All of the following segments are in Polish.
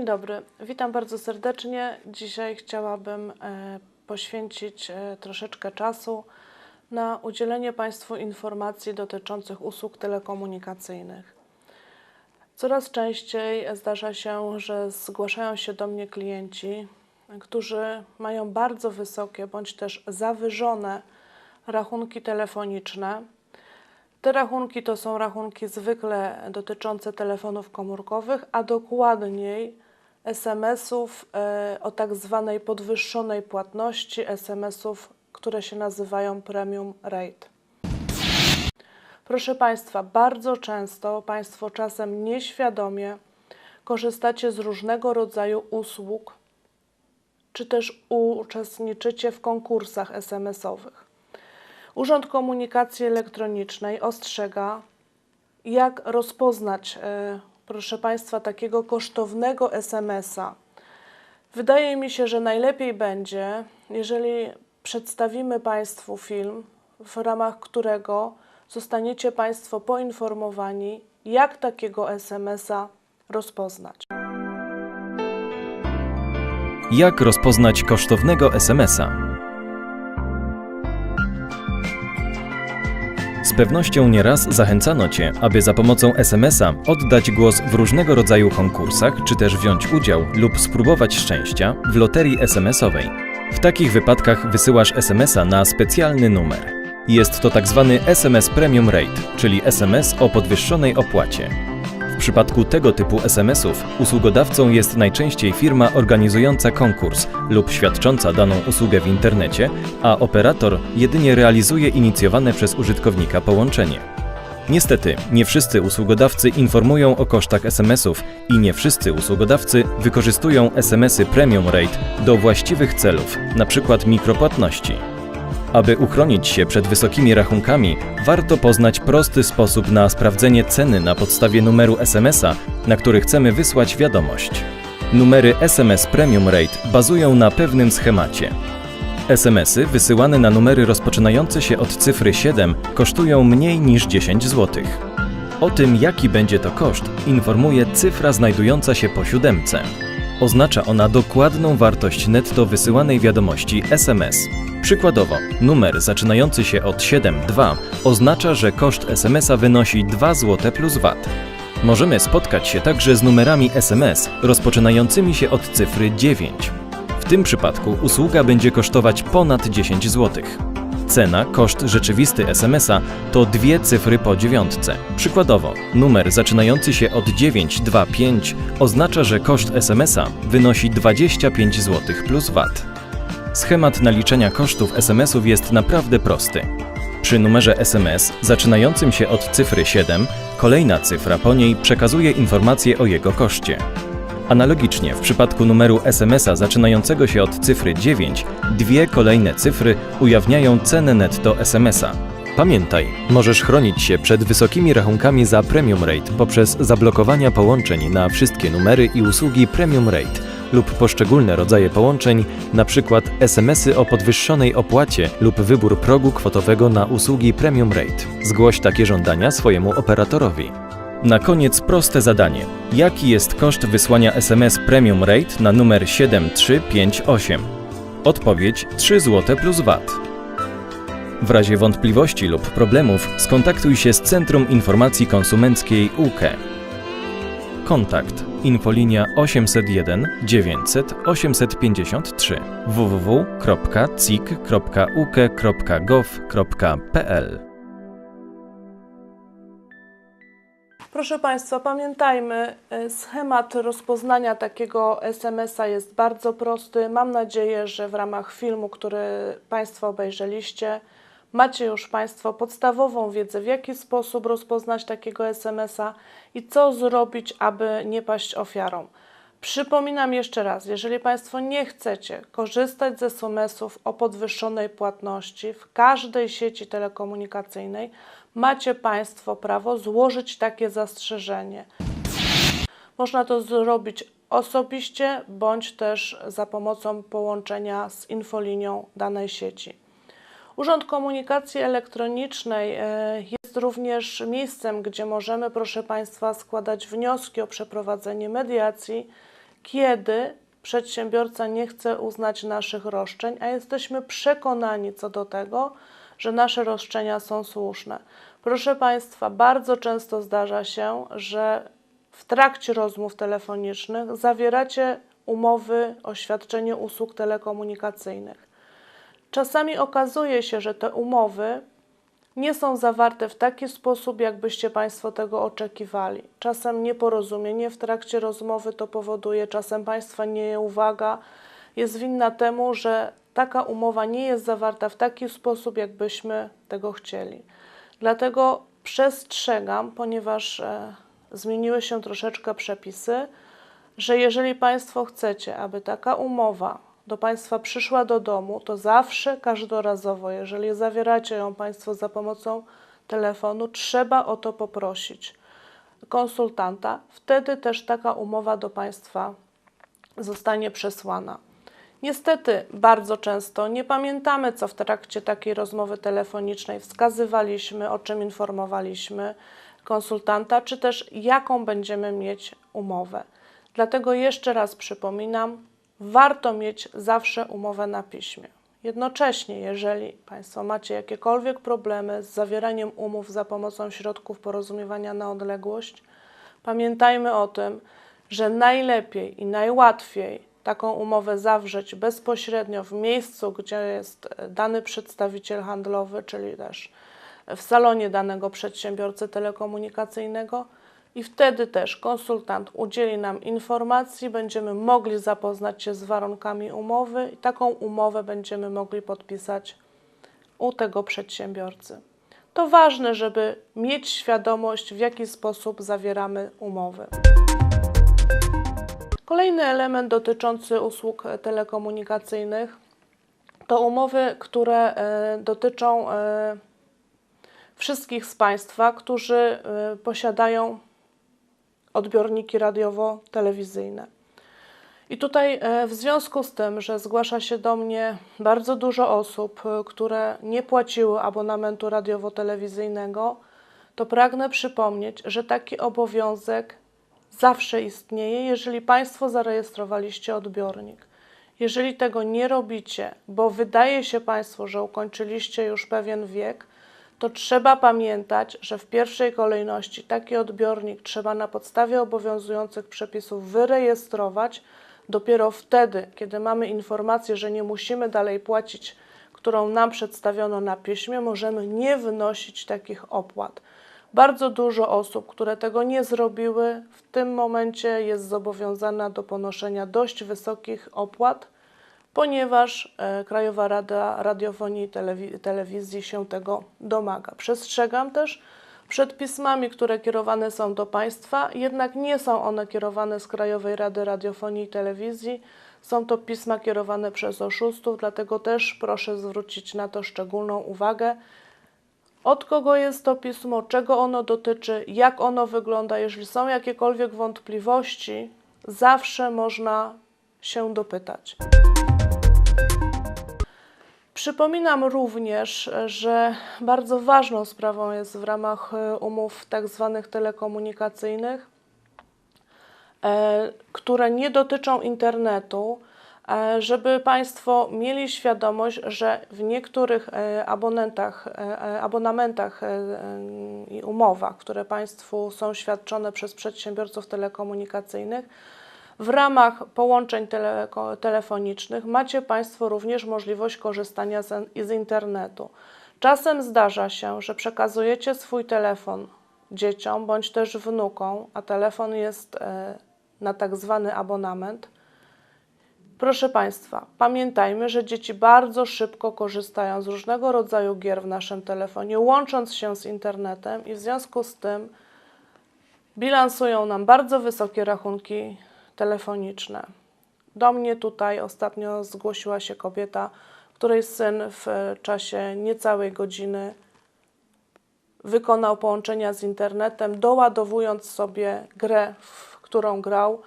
Dzień dobry, witam bardzo serdecznie. Dzisiaj chciałabym e, poświęcić e, troszeczkę czasu na udzielenie Państwu informacji dotyczących usług telekomunikacyjnych. Coraz częściej zdarza się, że zgłaszają się do mnie klienci, którzy mają bardzo wysokie bądź też zawyżone rachunki telefoniczne. Te rachunki to są rachunki zwykle dotyczące telefonów komórkowych, a dokładniej SMS-ów e, o tak zwanej podwyższonej płatności, SMS-ów, które się nazywają premium rate. Proszę Państwa, bardzo często Państwo czasem nieświadomie korzystacie z różnego rodzaju usług, czy też uczestniczycie w konkursach SMS-owych. Urząd Komunikacji Elektronicznej ostrzega, jak rozpoznać, e, proszę Państwa, takiego kosztownego SMS-a. Wydaje mi się, że najlepiej będzie, jeżeli przedstawimy Państwu film, w ramach którego zostaniecie Państwo poinformowani, jak takiego SMS-a rozpoznać. Jak rozpoznać kosztownego SMS-a? Z pewnością nieraz zachęcano Cię, aby za pomocą SMS-a oddać głos w różnego rodzaju konkursach, czy też wziąć udział lub spróbować szczęścia w loterii SMS-owej. W takich wypadkach wysyłasz SMS-a na specjalny numer. Jest to tak zwany SMS Premium Rate, czyli SMS o podwyższonej opłacie. Przypadku tego typu SMS-ów usługodawcą jest najczęściej firma organizująca konkurs lub świadcząca daną usługę w internecie, a operator jedynie realizuje inicjowane przez użytkownika połączenie. Niestety, nie wszyscy usługodawcy informują o kosztach SMS-ów i nie wszyscy usługodawcy wykorzystują SMS-y Premium Rate do właściwych celów, np. mikropłatności. Aby uchronić się przed wysokimi rachunkami, warto poznać prosty sposób na sprawdzenie ceny na podstawie numeru SMS-a, na który chcemy wysłać wiadomość. Numery SMS Premium Rate bazują na pewnym schemacie. SMS-y wysyłane na numery rozpoczynające się od cyfry 7 kosztują mniej niż 10 zł. O tym, jaki będzie to koszt, informuje cyfra znajdująca się po siódemce. Oznacza ona dokładną wartość netto wysyłanej wiadomości SMS. Przykładowo, numer zaczynający się od 7.2 oznacza, że koszt SMS-a wynosi 2 zł plus VAT. Możemy spotkać się także z numerami SMS rozpoczynającymi się od cyfry 9. W tym przypadku usługa będzie kosztować ponad 10 zł. Cena, koszt rzeczywisty SMS-a to dwie cyfry po dziewiątce. Przykładowo, numer zaczynający się od 925 oznacza, że koszt SMS-a wynosi 25 zł plus VAT. Schemat naliczenia kosztów SMS-ów jest naprawdę prosty. Przy numerze SMS zaczynającym się od cyfry 7, kolejna cyfra po niej przekazuje informację o jego koszcie. Analogicznie w przypadku numeru SMS-a zaczynającego się od cyfry 9, dwie kolejne cyfry ujawniają cenę netto SMS-a. Pamiętaj, możesz chronić się przed wysokimi rachunkami za Premium Rate poprzez zablokowania połączeń na wszystkie numery i usługi Premium Rate lub poszczególne rodzaje połączeń, np. SMS-y o podwyższonej opłacie lub wybór progu kwotowego na usługi Premium Rate. Zgłoś takie żądania swojemu operatorowi. Na koniec proste zadanie. Jaki jest koszt wysłania SMS Premium Rate na numer 7358? Odpowiedź 3 zł plus VAT. W razie wątpliwości lub problemów skontaktuj się z Centrum Informacji Konsumenckiej UKE. Kontakt infolinia 801 900 853 www.cik.uke.gov.pl Proszę Państwa, pamiętajmy, e, schemat rozpoznania takiego SMS-a jest bardzo prosty. Mam nadzieję, że w ramach filmu, który Państwo obejrzeliście, macie już Państwo podstawową wiedzę, w jaki sposób rozpoznać takiego SMS-a i co zrobić, aby nie paść ofiarą. Przypominam jeszcze raz, jeżeli Państwo nie chcecie korzystać z SMS-ów o podwyższonej płatności w każdej sieci telekomunikacyjnej, macie Państwo prawo złożyć takie zastrzeżenie. Można to zrobić osobiście bądź też za pomocą połączenia z infolinią danej sieci. Urząd Komunikacji Elektronicznej e, jest również miejscem, gdzie możemy, proszę Państwa, składać wnioski o przeprowadzenie mediacji, kiedy przedsiębiorca nie chce uznać naszych roszczeń, a jesteśmy przekonani co do tego, że nasze roszczenia są słuszne. Proszę Państwa, bardzo często zdarza się, że w trakcie rozmów telefonicznych zawieracie umowy o świadczenie usług telekomunikacyjnych. Czasami okazuje się, że te umowy nie są zawarte w taki sposób, jakbyście Państwo tego oczekiwali. Czasem nieporozumienie w trakcie rozmowy to powoduje, czasem Państwa nieuwaga jest winna temu, że taka umowa nie jest zawarta w taki sposób, jakbyśmy tego chcieli. Dlatego przestrzegam, ponieważ e, zmieniły się troszeczkę przepisy, że jeżeli Państwo chcecie, aby taka umowa do Państwa przyszła do domu, to zawsze, każdorazowo, jeżeli zawieracie ją Państwo za pomocą telefonu, trzeba o to poprosić konsultanta. Wtedy też taka umowa do Państwa zostanie przesłana. Niestety, bardzo często nie pamiętamy, co w trakcie takiej rozmowy telefonicznej wskazywaliśmy, o czym informowaliśmy konsultanta, czy też jaką będziemy mieć umowę. Dlatego jeszcze raz przypominam, warto mieć zawsze umowę na piśmie. Jednocześnie, jeżeli Państwo macie jakiekolwiek problemy z zawieraniem umów za pomocą środków porozumiewania na odległość, pamiętajmy o tym, że najlepiej i najłatwiej taką umowę zawrzeć bezpośrednio w miejscu, gdzie jest e, dany przedstawiciel handlowy, czyli też w salonie danego przedsiębiorcy telekomunikacyjnego. I wtedy też konsultant udzieli nam informacji, będziemy mogli zapoznać się z warunkami umowy i taką umowę będziemy mogli podpisać u tego przedsiębiorcy. To ważne, żeby mieć świadomość, w jaki sposób zawieramy umowy. Kolejny element dotyczący usług telekomunikacyjnych to umowy, które e, dotyczą e, wszystkich z Państwa, którzy e, posiadają odbiorniki radiowo-telewizyjne. I tutaj w związku z tym, że zgłasza się do mnie bardzo dużo osób, które nie płaciły abonamentu radiowo-telewizyjnego, to pragnę przypomnieć, że taki obowiązek zawsze istnieje, jeżeli Państwo zarejestrowaliście odbiornik. Jeżeli tego nie robicie, bo wydaje się Państwu, że ukończyliście już pewien wiek, to trzeba pamiętać, że w pierwszej kolejności taki odbiornik trzeba na podstawie obowiązujących przepisów wyrejestrować. Dopiero wtedy, kiedy mamy informację, że nie musimy dalej płacić, którą nam przedstawiono na piśmie, możemy nie wnosić takich opłat. Bardzo dużo osób, które tego nie zrobiły, w tym momencie jest zobowiązana do ponoszenia dość wysokich opłat ponieważ e, Krajowa Rada Radiofonii i Telewi- Telewizji się tego domaga. Przestrzegam też przed pismami, które kierowane są do Państwa, jednak nie są one kierowane z Krajowej Rady Radiofonii i Telewizji. Są to pisma kierowane przez oszustów, dlatego też proszę zwrócić na to szczególną uwagę. Od kogo jest to pismo, czego ono dotyczy, jak ono wygląda. Jeżeli są jakiekolwiek wątpliwości, zawsze można się dopytać. Przypominam również, że bardzo ważną sprawą jest w ramach e, umów tak zwanych telekomunikacyjnych, e, które nie dotyczą internetu, żeby Państwo mieli świadomość, że w niektórych e, abonentach, e, e, abonamentach e, e, i umowach, które Państwu są świadczone przez przedsiębiorców telekomunikacyjnych, w ramach połączeń teleko- telefonicznych macie Państwo również możliwość korzystania z, z internetu. Czasem zdarza się, że przekazujecie swój telefon dzieciom bądź też wnukom, a telefon jest e, na tak zwany abonament. Proszę Państwa, pamiętajmy, że dzieci bardzo szybko korzystają z różnego rodzaju gier w naszym telefonie, łącząc się z internetem, i w związku z tym bilansują nam bardzo wysokie rachunki telefoniczne. Do mnie tutaj ostatnio zgłosiła się kobieta, której syn w czasie niecałej godziny wykonał połączenia z internetem, doładowując sobie grę, w którą grał.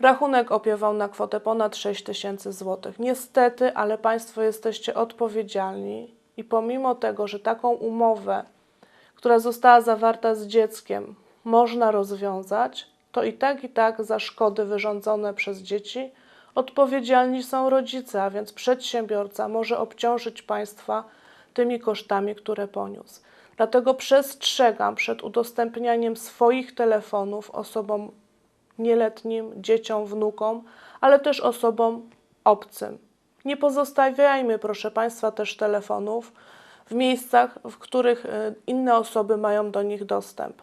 Rachunek opiewał na kwotę ponad 6 tysięcy złotych. Niestety, ale Państwo jesteście odpowiedzialni i pomimo tego, że taką umowę, która została zawarta z dzieckiem, można rozwiązać, to i tak i tak za szkody wyrządzone przez dzieci odpowiedzialni są rodzice, a więc przedsiębiorca może obciążyć państwa tymi kosztami, które poniósł. Dlatego przestrzegam przed udostępnianiem swoich telefonów osobom nieletnim, dzieciom, wnukom, ale też osobom obcym. Nie pozostawiajmy, proszę Państwa, też telefonów w miejscach, w których y, inne osoby mają do nich dostęp.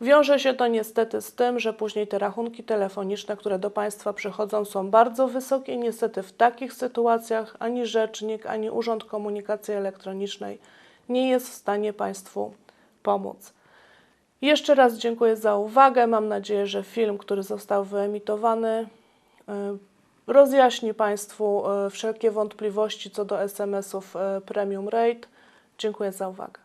Wiąże się to niestety z tym, że później te rachunki telefoniczne, które do Państwa przychodzą, są bardzo wysokie i niestety w takich sytuacjach ani Rzecznik, ani Urząd Komunikacji Elektronicznej nie jest w stanie Państwu pomóc. Jeszcze raz dziękuję za uwagę. Mam nadzieję, że film, który został wyemitowany, y, rozjaśni Państwu y, wszelkie wątpliwości co do SMS-ów y, Premium Rate. Dziękuję za uwagę.